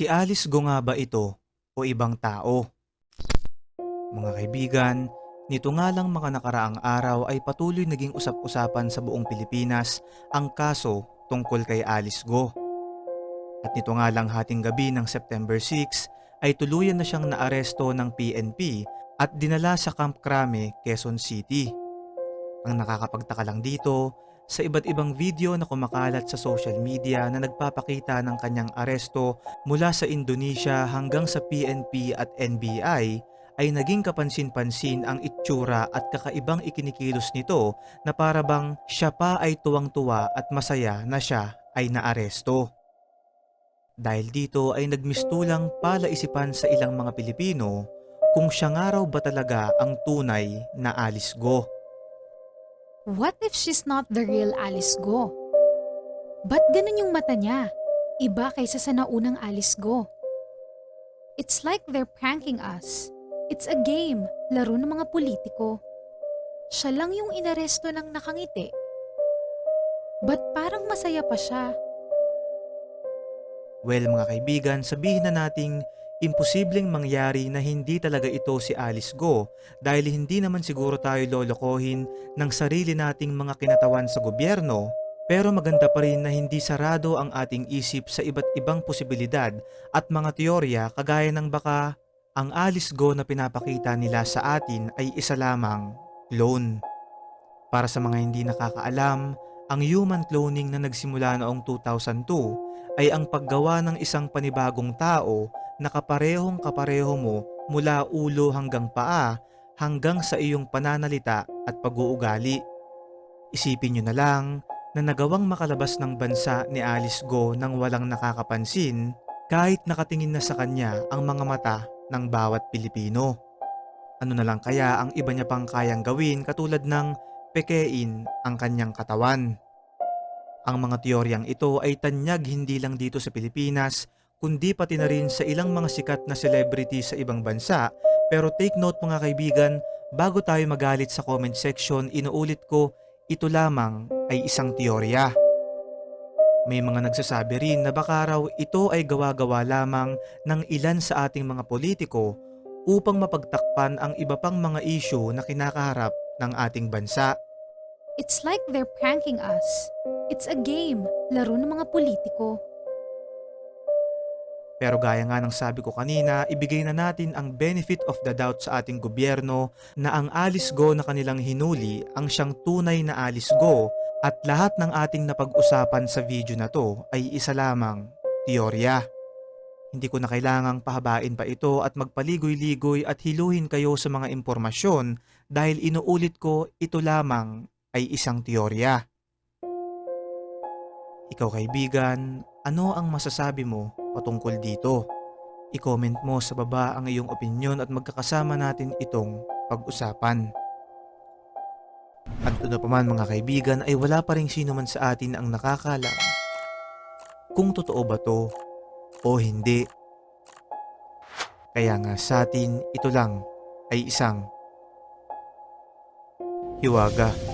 Si Alice Go nga ba ito o ibang tao? Mga kaibigan, nito nga lang mga nakaraang araw ay patuloy naging usap-usapan sa buong Pilipinas ang kaso tungkol kay Alice Go. At nito nga lang hating gabi ng September 6 ay tuluyan na siyang naaresto ng PNP at dinala sa Camp Crame, Quezon City. Ang nakakapagtaka lang dito, sa iba't ibang video na kumakalat sa social media na nagpapakita ng kanyang aresto mula sa Indonesia hanggang sa PNP at NBI ay naging kapansin-pansin ang itsura at kakaibang ikinikilos nito na para bang siya pa ay tuwang-tuwa at masaya na siya ay naaresto. Dahil dito ay nagmistulang palaisipan sa ilang mga Pilipino kung siya nga raw ba talaga ang tunay na Alice Go. What if she's not the real Alice Go? Ba't ganun yung mata niya? Iba kaysa sa naunang Alice Go. It's like they're pranking us. It's a game, laro ng mga politiko. Siya lang yung inaresto ng nakangiti. Ba't parang masaya pa siya? Well mga kaibigan, sabihin na nating imposibleng mangyari na hindi talaga ito si Alice Go dahil hindi naman siguro tayo lolokohin ng sarili nating mga kinatawan sa gobyerno pero maganda pa rin na hindi sarado ang ating isip sa iba't ibang posibilidad at mga teorya kagaya ng baka ang Alice Go na pinapakita nila sa atin ay isa lamang clone. Para sa mga hindi nakakaalam, ang human cloning na nagsimula noong 2002 ay ang paggawa ng isang panibagong tao na kaparehong kapareho mo mula ulo hanggang paa hanggang sa iyong pananalita at pag-uugali. Isipin nyo na lang na nagawang makalabas ng bansa ni Alice Go nang walang nakakapansin kahit nakatingin na sa kanya ang mga mata ng bawat Pilipino. Ano na lang kaya ang iba niya pang kayang gawin katulad ng pekein ang kanyang katawan. Ang mga teoryang ito ay tanyag hindi lang dito sa Pilipinas kundi pati na rin sa ilang mga sikat na celebrity sa ibang bansa. Pero take note mga kaibigan, bago tayo magalit sa comment section, inuulit ko, ito lamang ay isang teorya. May mga nagsasabi rin na baka raw ito ay gawa-gawa lamang ng ilan sa ating mga politiko upang mapagtakpan ang iba pang mga issue na kinakaharap ng ating bansa. It's like they're pranking us. It's a game, laro ng mga politiko. Pero gaya nga ng sabi ko kanina, ibigay na natin ang benefit of the doubt sa ating gobyerno na ang Alice Go na kanilang hinuli ang siyang tunay na Alice Go at lahat ng ating napag-usapan sa video na to ay isa lamang, teorya. Hindi ko na kailangang pahabain pa ito at magpaligoy-ligoy at hiluhin kayo sa mga impormasyon dahil inuulit ko ito lamang ay isang teorya. Ikaw kaibigan, ano ang masasabi mo patungkol dito? I-comment mo sa baba ang iyong opinion at magkakasama natin itong pag-usapan. At ano pa man mga kaibigan ay wala pa rin sino man sa atin ang nakakalam kung totoo ba to o hindi. Kaya nga sa atin ito lang ay isang hiwaga.